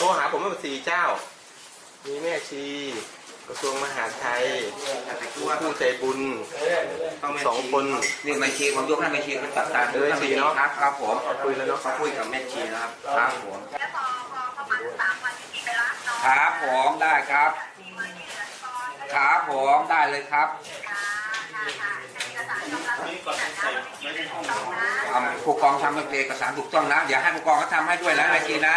โทรหาผมมาสี่เจ้า มีแม่ชี กระทรวงมหาดไทยผู้ใจบุญ สองคนนี่แม่ชีผมยกให้แม่ชีก็ตัดตาเออชีเนาะครับครับผมคุยแล้วเนาะเขาคุยกับแม่ชีแล้วครับครับผมแล้วพอพอประมาณสามวันที่ไปรับน้องครับผมได้ครับมีมือที่เหลือที่ก่อนครับผมได้เลยครับค่ะค่ะเอกสารกำลังมีแต่นะไม่ได้ของต้องนะอ่าผู้กองทำเอกสารถูกต้องนะเดี๋ยวให้ผู้กองเขาทำให้ด้วยนะแม่ชีนะ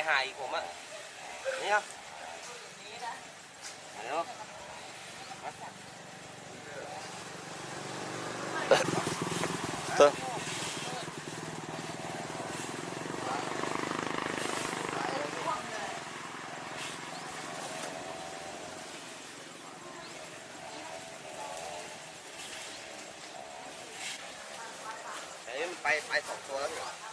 ายหายผมอะนี่ครับเดี๋ยวไปไปสองตัวแล้วเหรอ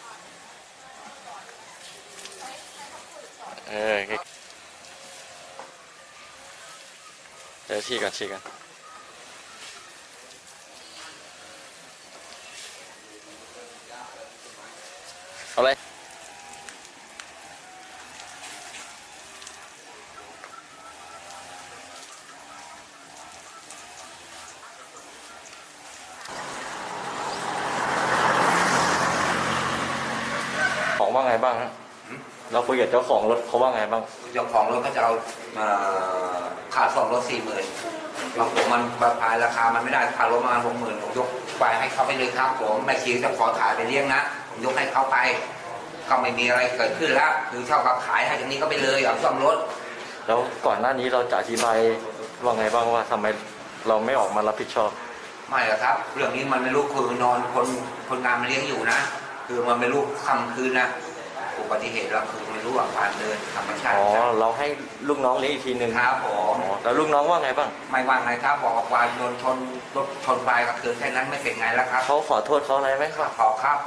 เออเดี๋ยวชี้กันชี้กันเอาเลยของว่าไงบ้างฮะ เราคุยกับเจ้าของรถเขาว่าไงบ้าง เจ้าของรถก็จะเอาเอ่อค่าซ่อมรถสี่หมื่นบางผมมันบางพายราคามันไม่ได้ค่ารถประมาณหกหมื่นผมยกไปให้เขาไปเลยครับผมแม่ชีจะขอถ่ายไปเลี้ยงนะผมยกให้เขาไป ก็ไม่มีอะไรเกิดขึ้นแล้วคือเท่ากับขายให้อย่างนี้ก็ไปเลยเอาซ่อมรถ แล้วก่อนหน้านี้เราจะอธิบายว่าไงบ้างว่าทำไมเราไม่ออกมารับผิดชอบ ไม่หรอกครับ เรื่องนี้มันไม่รู้คือนอนคนคนงานมาเลี้ยงอยู่นะ คือมันไม่รู้ค่ำคืนนะ อุบัติเหตุเราคือไม่รู้ว่าผ่านเดินธรรมชาติอ๋อเราให้ลูกน้องเลี้ยงอีกทีหนึ่งครับผมอ๋อแล้วลูกน้องว่าไงบ้างไม่ว่าไงครับบอกว่าโดนชนรถชนไปก็คือแค่นั้นไม่เป็นไงแล้วครับเขาขอโทษเขาอะไรไหมขอขอครับ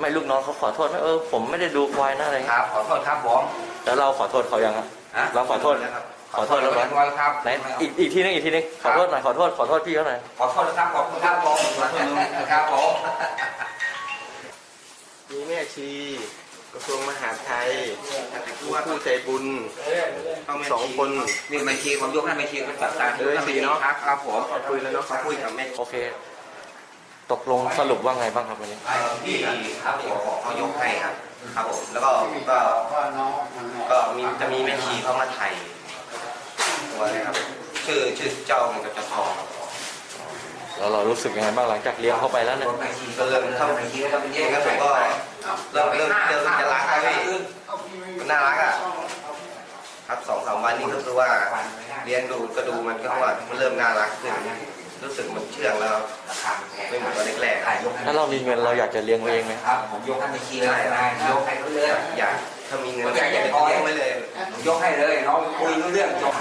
ไม่ลูกน้องเขาขอโทษไหมเออผมไม่ได้ดูควายนะอะไรคเงี้ยรับขอโทษครับผมแล้วเราขอโทษเขายังอะฮะเราขอโทษขอโทษแล้วเรีไหมยบร้อยครับไหนอีกอีกทีนึงอีกทีนึงขอโทษหน่อยขอโทษขอโทษพี่เขาหน่อยขอโทษนะครับขอบคุณครับผมครับผมมีแม่ชี กระทรวงมหาดไทยผู้ใจบุญสองคนนี่แม่ชีผมยกให้แม่ชีก็ตัดตาเออชีเนาะครับครับผมคุยแล้วเนาะเขาคุยกับแม่โอเค ตกลงสรุปว่าไงบ้างครับวันนี้ที่ครับผมเขายกให้ครับครับผมแล้วก็ก็ก็มีจะมีแม่ชีเข้ามาไทยตัวนะครับชื่อชื่อเจ้าเงินกับเจ้าทองครับแล้วเรารู้สึกยังไงบ้างหลังจากเลี้ยงเข้าไปแล้วเนี่ยแม่ชีก็เริ่มทำแม่ชีก็เริ่มแยกงั้นผมก็เริ่มเริ่มเริ่มจะรักแล้วพี่มั นน่ารักอะครับสองสามวันนี้ก็คือว่าเลี้ยงดูก็ดูมันก็ว่ามันเริ่มน่ารักขึ้นรู้สึกมันเชื่องแล้วไม่เหมือนตอนแรกๆถ่าอะยยกให้ถ้าเรามีเงินเราอยากจะเลี้ยงไว้เองไหมครับผมยกให้แม่ชีเลยนะยกให้เขาเลยอยากถ้ามีเงินก็อยากจะเลี้ยงไว้เลยผมยกให้เลยน้องคุยรู้เรื่องจบ